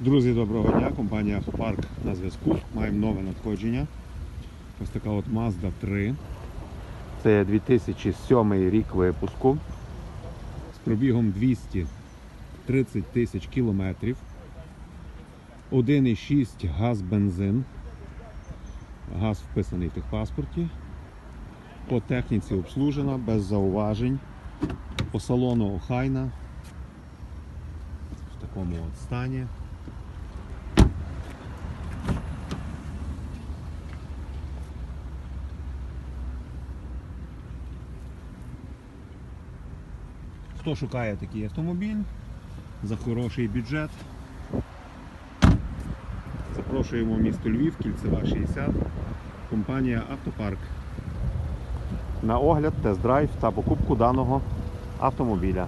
Друзі, доброго дня. Компанія Автопарк на зв'язку. Маємо нове надходження. Ось така от Mazda 3. Це 2007 рік випуску. З пробігом 230 тисяч кілометрів. 1,6 газ бензин. Газ вписаний в техпаспорті. По техніці обслужена, без зауважень. По салону охайна. В такому от стані. Хто шукає такий автомобіль за хороший бюджет? Запрошуємо в місто Львів, кільцева 60, компанія Автопарк. На огляд, тест-драйв та покупку даного автомобіля.